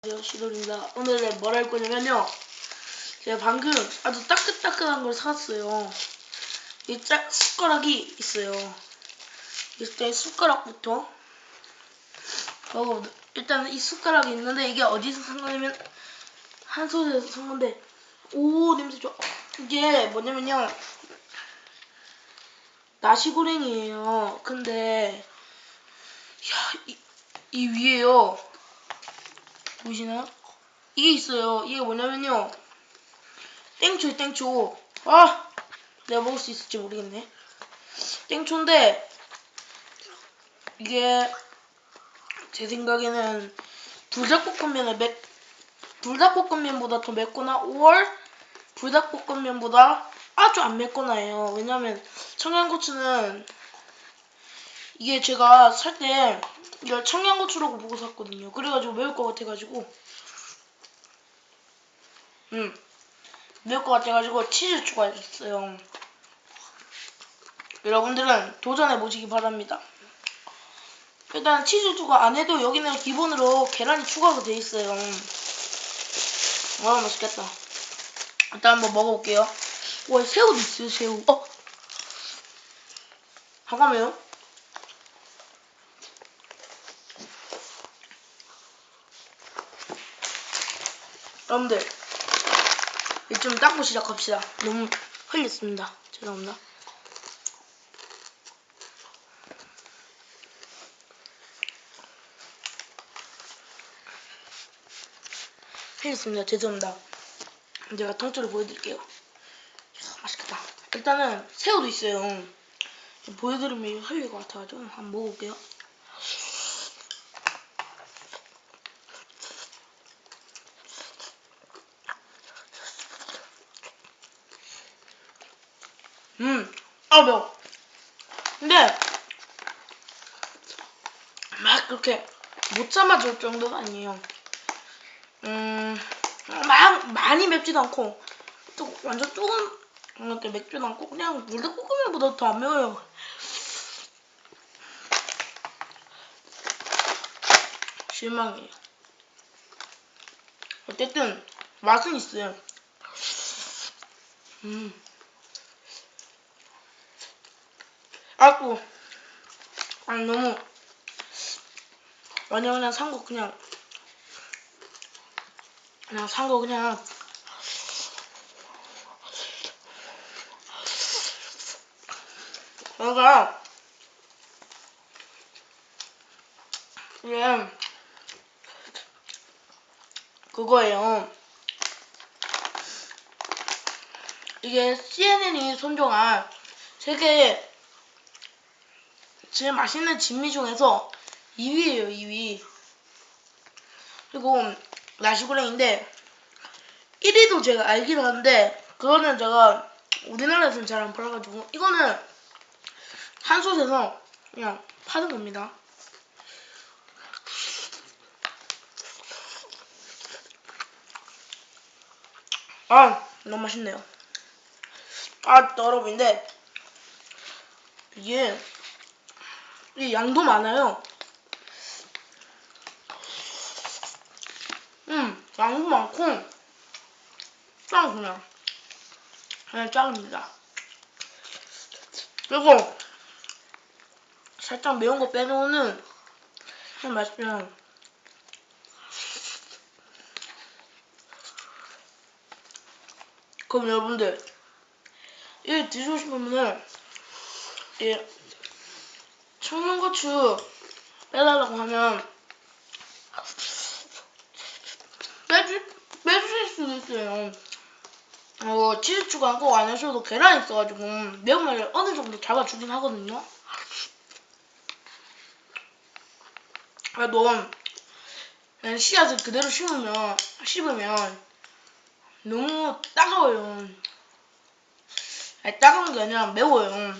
안녕하세요 시돌입니다. 오늘은 뭘 할 거냐면요. 제가 방금 아주 따끈따끈한 걸 사왔어요. 이짝 숟가락이 있어요. 일단 숟가락부터. 어, 일단 이 숟가락이 있는데 이게 어디서 산 거냐면 한솥에서 산 건데 오 냄새 좋아. 이게 뭐냐면요. 나시고랭이에요. 근데 야, 이, 이 위에요 보이시나요? 이게 있어요. 이게 뭐냐면요. 땡초요, 땡초. 아! 내가 먹을 수 있을지 모르겠네. 땡초인데, 이게, 제 생각에는, 불닭볶음면을 맵, 불닭볶음면보다 더 맵거나, 5월 불닭볶음면보다 아주 안 맵거나 해요. 왜냐면, 청양고추는, 이게 제가 살 때, 이걸 청양고추라고 보고 샀거든요. 그래가지고 매울 것 같아가지고 음 매울 것 같아가지고 치즈 추가했어요. 여러분들은 도전해 보시기 바랍니다. 일단 치즈 추가 안 해도 여기는 기본으로 계란이 추가가 돼 있어요. 와 맛있겠다. 일단 한번 먹어볼게요. 와 새우도 있어요 새우. 어 잠깐만요. 여러분들 이제 좀 닦고 시작합시다. 너무 흘렸습니다. 죄송합니다. 흘렸습니다. 죄송합니다. 제가 통째로 보여드릴게요. 맛있겠다. 일단은 새우도 있어요. 보여드리면 흘릴 것 같아가지고 한번 먹어볼게요. 음, 아 매워. 근데 막 그렇게 못 참아줄 정도가 아니에요. 음, 막 많이 맵지도 않고 또 완전 조금 이렇게 맵지도 않고 그냥 물닭볶음면보다 더 안 매워요. 실망이에요. 어쨌든 맛은 있어요. 음. 아이고 아니 너무. 완전 그냥 산 거 그냥. 그냥 산 거 그냥. 제가. 이게 그거예요. 이게 CNN이 선정한 세계 제일 맛있는 진미 중에서 2위예요, 2위. 그리고 나시고랭인데 1위도 제가 알긴 하는데 그거는 제가 우리나라에서는 잘 안 팔아가지고 이거는 한솥에서 그냥 파는 겁니다. 아 너무 맛있네요. 아 여러분인데 이게 이 양도 많아요. 음, 양도 많고, 짱 그냥. 그냥 짱입니다. 그리고, 살짝 매운 거 빼놓으면, 그냥 맛있면, 그럼 여러분들, 이거 드시고 싶으면은, 이 청양고추 빼달라고 하면 빼주, 빼주실 수도 있어요. 어, 치즈 추가 꼭안 하셔도 계란이 있어가지고 매운맛을 어느 정도 잡아주긴 하거든요. 그래도 씨앗을 그대로 심으면 씹으면 너무 따가워요. 아니, 따가운 게 아니라 매워요.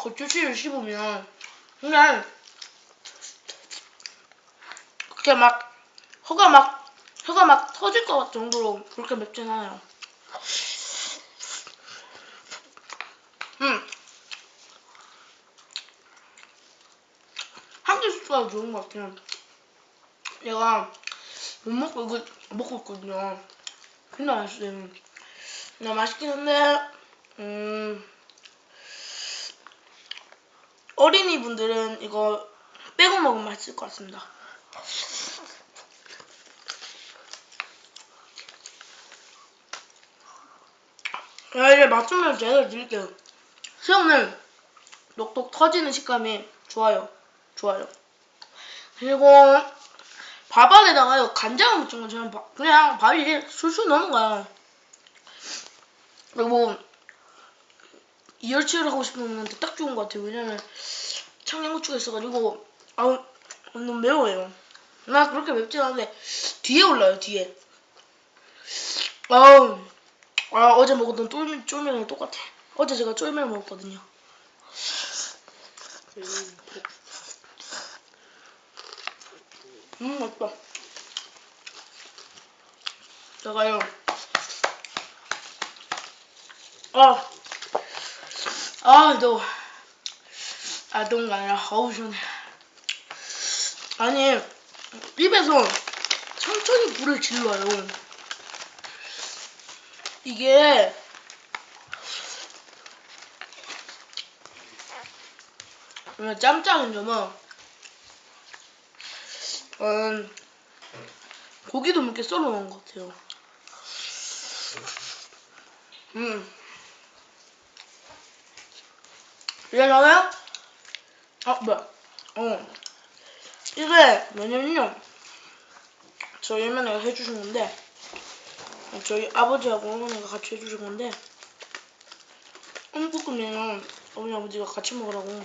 고추씨를 씹으면 그냥 그렇게 막 혀가 막 혀가 막 터질 것 정도로 그렇게 맵진 않아요. 음. 한 개씩 소스가 좋은 것 같아요. 얘가 못 먹고 이거 먹고 있거든요. 근데 맛있어요. 근데 맛있긴 한데 음 어린이분들은 이거 빼고 먹으면 맛있을 것 같습니다. 야, 이제 맛좀을 제가 드릴게요. 새우는 녹독 터지는 식감이 좋아요. 좋아요. 그리고 밥 안에다가요 간장을 묻힌 바- 그냥 밥이 술술 넘어가요. 그리고 이열치열 하고 싶은 분한테 딱 좋은 것 같아요. 왜냐면 청양고추가 있어가지고 아우 너무 매워요. 나 그렇게 맵진 않은데 뒤에 올라요 뒤에. 아우 아 어제 먹었던 쫄면 쫄면이랑 똑같아. 어제 제가 쫄면 먹었거든요. 음 맛있다. 제가요. 아, 아, 너, 아, 너가 아니라, 어우, 시원해. 아니, 입에서 천천히 불을 질러요. 이게, 짬짜는 점은, 음, 고기도 이렇게 썰어 놓은 것 같아요. 음. 저는, 아, 뭐야. 어. 이게 뭐냐면요. 저희 할머니가 해주신 건데, 저희 아버지하고 어머니가 같이 해주신 건데, 한국은요, 어머니 아버지가 같이 먹으라고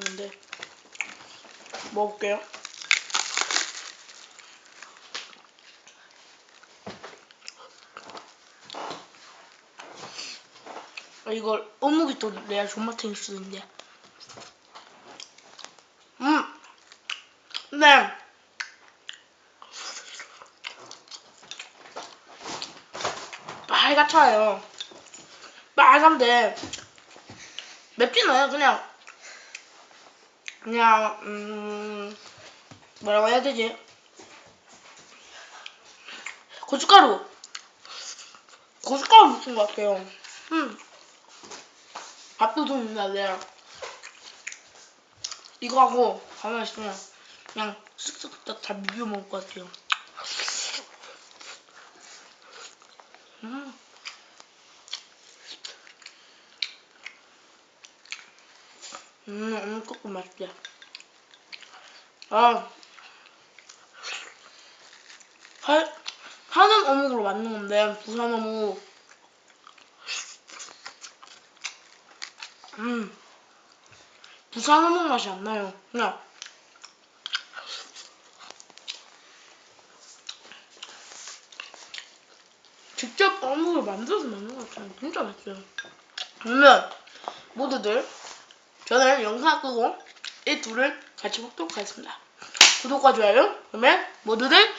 건데, 먹을게요. 아, 이걸 어묵이 또 내야 존맛탱일 수도 있는데. 음. 네. 빨갛잖아요. 빨간데 맵진 않아요. 그냥 그냥 음 뭐라고 해야 되지? 고춧가루 고춧가루 묻힌 것 같아요. 음. 밥도둑 있는데 이거 하고 가만히 있으면 그냥 쓱쓱 다, 다 비벼 먹을 것 같아요. 음. 음, 음, 조금 맛있다. 아, 하, 하는 어묵으로 만든 건데, 부산 어묵. 음, 부산 어묵 맛이 안 나요. 그냥, 직접 어묵을 만들어서 먹는 것 같아요. 진짜 맛있어요. 그러면, 모두들, 저는 영상 끄고 이 둘을 같이 먹도록 하겠습니다. 구독과 좋아요, 그러면 모두들